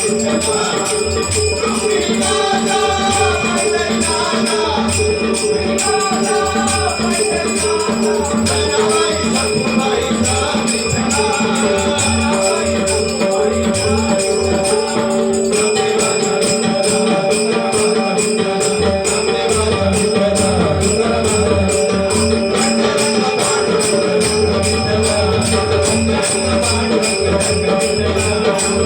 তুমি রাজা